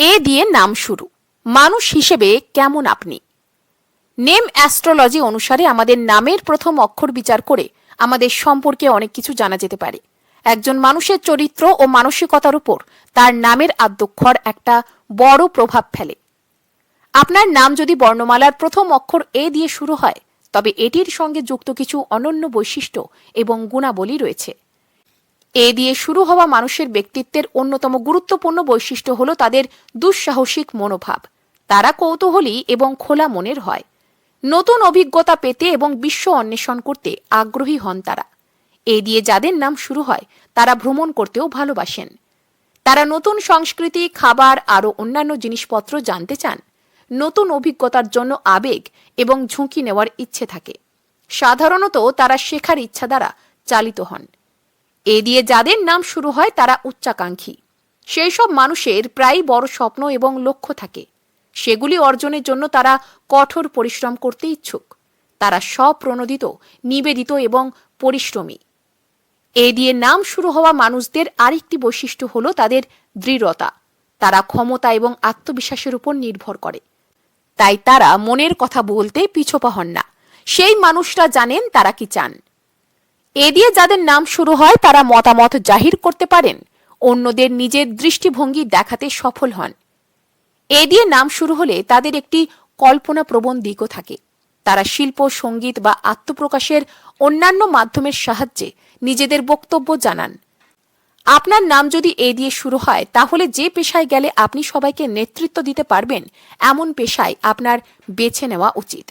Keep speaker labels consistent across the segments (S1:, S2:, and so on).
S1: এ দিয়ে নাম শুরু। মানুষ হিসেবে কেমন আপনি? নেম অ্যাস্ট্রোলজি অনুসারে আমাদের নামের প্রথম অক্ষর বিচার করে আমাদের সম্পর্কে অনেক কিছু জানা যেতে পারে। একজন মানুষের চরিত্র ও মানসিকতার উপর তার নামের আদ্যক্ষর একটা বড় প্রভাব ফেলে। আপনার নাম যদি বর্ণমালার প্রথম অক্ষর এ দিয়ে শুরু হয়, তবে এটির সঙ্গে যুক্ত কিছু অনন্য বৈশিষ্ট্য এবং গুণাবলী রয়েছে। এ দিয়ে শুরু হওয়া মানুষের ব্যক্তিত্বের অন্যতম গুরুত্বপূর্ণ বৈশিষ্ট্য হল তাদের দুঃসাহসিক মনোভাব। তারা কৌতূহলী এবং খোলা মনের হয়। নতুন অভিজ্ঞতা পেতে এবং বিশ্ব অন্বেষণ করতে আগ্রহী হন তারা। এ দিয়ে যাদের নাম শুরু হয়, তারা ভ্রমণ করতেও ভালোবাসেন। তারা নতুন সংস্কৃতি, খাবার, আরও অন্যান্য জিনিসপত্র জানতে চান। নতুন অভিজ্ঞতার জন্য আবেগ এবং ঝুঁকি নেওয়ার ইচ্ছে থাকে। সাধারণত তারা শেখার ইচ্ছা দ্বারা চালিত হন। এ দিয়ে যাদের নাম শুরু হয় তারা উচ্চাকাঙ্ক্ষী। সেই সব মানুষের প্রায় বড় স্বপ্ন এবং লক্ষ্য থাকে। সেগুলি অর্জনের জন্য তারা কঠোর পরিশ্রম করতে ইচ্ছুক। তারা স্বপ্রণোদিত, নিবেদিত এবং পরিশ্রমী। এ দিয়ে নাম শুরু হওয়া মানুষদের আরেকটি বৈশিষ্ট্য হল তাদের দৃঢ়তা। তারা ক্ষমতা এবং আত্মবিশ্বাসের উপর নির্ভর করে। তাই তারা মনের কথা বলতে পিছোপা হন না। সেই মানুষরা জানেন তারা কি চান। এ দিয়ে যাদের নাম শুরু হয়, তারা মতামত জাহির করতে পারেন। অন্যদের নিজের দৃষ্টিভঙ্গি দেখাতে সফল হন। এ দিয়ে নাম শুরু হলে তাদের একটি কল্পনা প্রবণ দিকও থাকে। তারা শিল্প, সংগীত বা আত্মপ্রকাশের অন্যান্য মাধ্যমের সাহায্যে নিজেদের বক্তব্য জানান। আপনার নাম যদি এ দিয়ে শুরু হয়, তাহলে যে পেশায় গেলে আপনি সবাইকে নেতৃত্ব দিতে পারবেন, এমন পেশায় আপনার বেছে নেওয়া উচিত।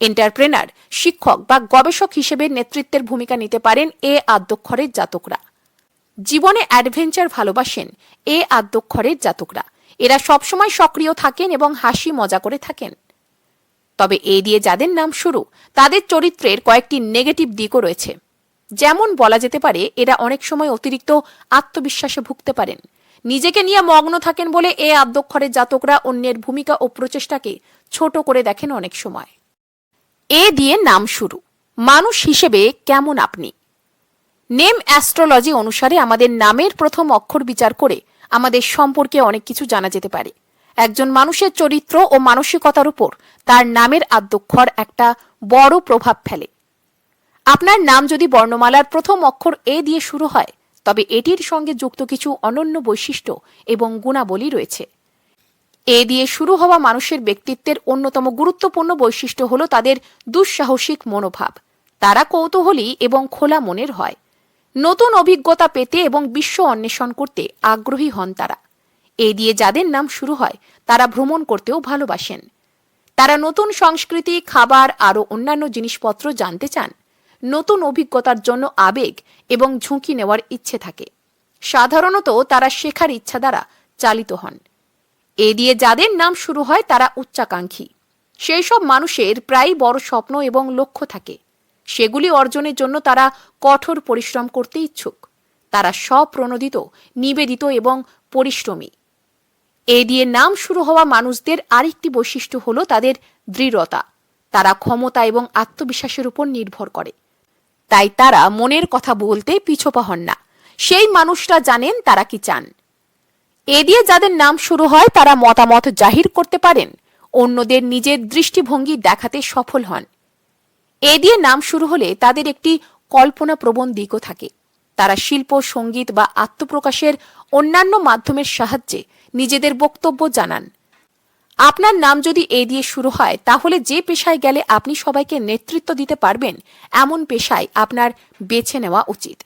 S1: এন্টারপ্রেনার, শিক্ষক বা গবেষক হিসেবে নেতৃত্বের ভূমিকা নিতে পারেন এ আদ্যক্ষরের জাতকরা। জীবনে অ্যাডভেঞ্চার ভালোবাসেন এ আদ্যক্ষরের জাতকরা। এরা সবসময় সক্রিয় থাকেন এবং হাসি মজা করে থাকেন। তবে এ দিয়ে যাদের নাম শুরু, তাদের চরিত্রের কয়েকটি নেগেটিভ দিকও রয়েছে। যেমন বলা যেতে পারে, এরা অনেক সময় অতিরিক্ত আত্মবিশ্বাসে ভুগতে পারেন। নিজেকে নিয়ে মগ্ন থাকেন বলে এ আদ্যক্ষরের জাতকরা অন্যের ভূমিকা ও প্রচেষ্টাকে ছোট করে দেখেন অনেক সময়। এ দিয়ে নাম শুরু। মানুষ হিসেবে কেমন আপনি? নেম অ্যাস্ট্রোলজি অনুসারে আমাদের নামের প্রথম অক্ষর বিচার করে আমাদের সম্পর্কে অনেক কিছু জানা যেতে পারে। একজন মানুষের চরিত্র ও মানসিকতার উপর তার নামের আদ্যক্ষর একটা বড় প্রভাব ফেলে। আপনার নাম যদি বর্ণমালার প্রথম অক্ষর এ দিয়ে শুরু হয়, তবে এটির সঙ্গে যুক্ত কিছু অনন্য বৈশিষ্ট্য এবং গুণাবলী রয়েছে। এ দিয়ে শুরু হওয়া মানুষের ব্যক্তিত্বের অন্যতম গুরুত্বপূর্ণ বৈশিষ্ট্য হল তাদের দুঃসাহসিক মনোভাব। তারা কৌতূহলী এবং খোলা মনের হয়। নতুন অভিজ্ঞতা পেতে এবং বিশ্ব অন্বেষণ করতে আগ্রহী হন তারা। এ দিয়ে যাদের নাম শুরু হয়, তারা ভ্রমণ করতেও ভালোবাসেন। তারা নতুন সংস্কৃতি, খাবার, আরও অন্যান্য জিনিসপত্র জানতে চান। নতুন অভিজ্ঞতার জন্য আবেগ এবং ঝুঁকি নেওয়ার ইচ্ছে থাকে। সাধারণত তারা শেখার ইচ্ছা দ্বারা চালিত হন। এ দিয়ে যাদের নাম শুরু হয় তারা উচ্চাকাঙ্ক্ষী। সেই সব মানুষের প্রায় বড় স্বপ্ন এবং লক্ষ্য থাকে। সেগুলি অর্জনের জন্য তারা কঠোর পরিশ্রম করতে ইচ্ছুক। তারা স্বপ্রণোদিত, নিবেদিত এবং পরিশ্রমী। এ দিয়ে নাম শুরু হওয়া মানুষদের আরেকটি বৈশিষ্ট্য হল তাদের দৃঢ়তা। তারা ক্ষমতা এবং আত্মবিশ্বাসের উপর নির্ভর করে। তাই তারা মনের কথা বলতে পিছোপা হন না। সেই মানুষরা জানেন তারা কি চান। এ দিয়ে যাদের নাম শুরু হয়, তারা মতামত জাহির করতে পারেন। অন্যদের নিজের দৃষ্টিভঙ্গি দেখাতে সফল হন। এ দিয়ে নাম শুরু হলে তাদের একটি কল্পনা প্রবণ দিকও থাকে। তারা শিল্প, সংগীত বা আত্মপ্রকাশের অন্যান্য মাধ্যমের সাহায্যে নিজেদের বক্তব্য জানান। আপনার নাম যদি এ দিয়ে শুরু হয়, তাহলে যে পেশায় গেলে আপনি সবাইকে নেতৃত্ব দিতে পারবেন, এমন পেশায় আপনার বেছে নেওয়া উচিত।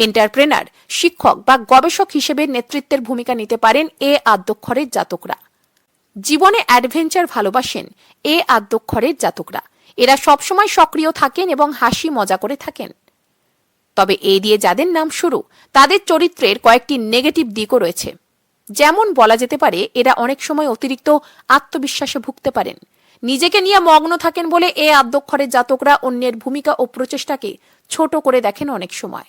S1: এন্টারপ্রেনার শিক্ষক বা গবেষক হিসেবে নেতৃত্বের ভূমিকা নিতে পারেন এ আদ্যক্ষরের জাতকরা। জীবনে অ্যাডভেঞ্চার ভালোবাসেন এ আদ্যক্ষরের জাতকরা। এরা সবসময় সক্রিয় থাকেন এবং হাসি মজা করে থাকেন। তবে এ দিয়ে যাদের নাম শুরু, তাদের চরিত্রের কয়েকটি নেগেটিভ দিকও রয়েছে। যেমন বলা যেতে পারে, এরা অনেক সময় অতিরিক্ত আত্মবিশ্বাসে ভুগতে পারেন। নিজেকে নিয়ে মগ্ন থাকেন বলে এ আদ্যক্ষরের জাতকরা অন্যের ভূমিকা ও প্রচেষ্টাকে ছোট করে দেখেন অনেক সময়।